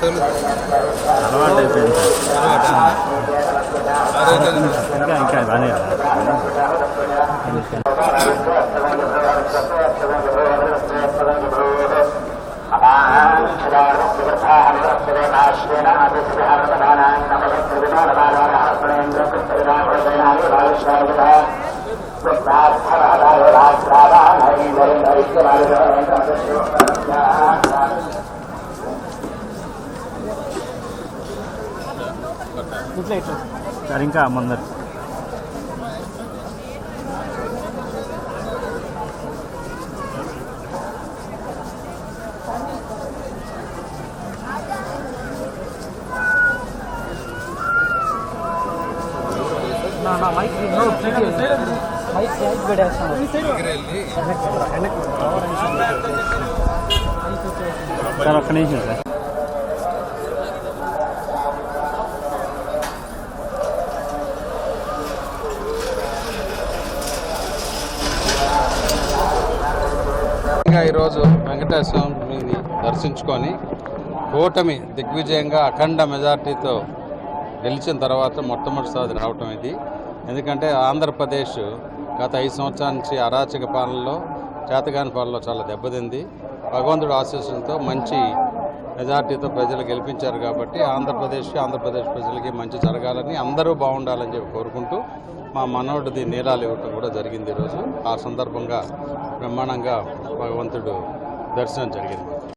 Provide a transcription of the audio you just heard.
అలవాటు అయిపోయింది ఇంకా ఇంకా బాగానే సరే ఇంకా ముందర సార్ ఒక్క నిమిషం సార్ ఇంకా ఈరోజు వెంకటేశ్వర దర్శించుకొని కూటమి దిగ్విజయంగా అఖండ మెజార్టీతో గెలిచిన తర్వాత మొట్టమొదటిసారి రావటం ఇది. ఎందుకంటే ఆంధ్రప్రదేశ్ గత ఐదు సంవత్సరాల నుంచి అరాచక పాలనలో చేతగాని పాలనలో చాలా దెబ్బతింది. భగవంతుడు ఆశీస్సులతో మంచి మెజార్టీతో ప్రజలు గెలిపించారు కాబట్టి ఆంధ్రప్రదేశ్ ఆంధ్రప్రదేశ్ ప్రజలకి మంచి జరగాలని అందరూ బాగుండాలని చెప్పి కోరుకుంటూ మా మనోడిది నీరాలు ఇవ్వటం కూడా జరిగింది ఈరోజు ఆ సందర్భంగా బ్రహ్మాండంగా భగవంతుడు దర్శనం జరిగింది.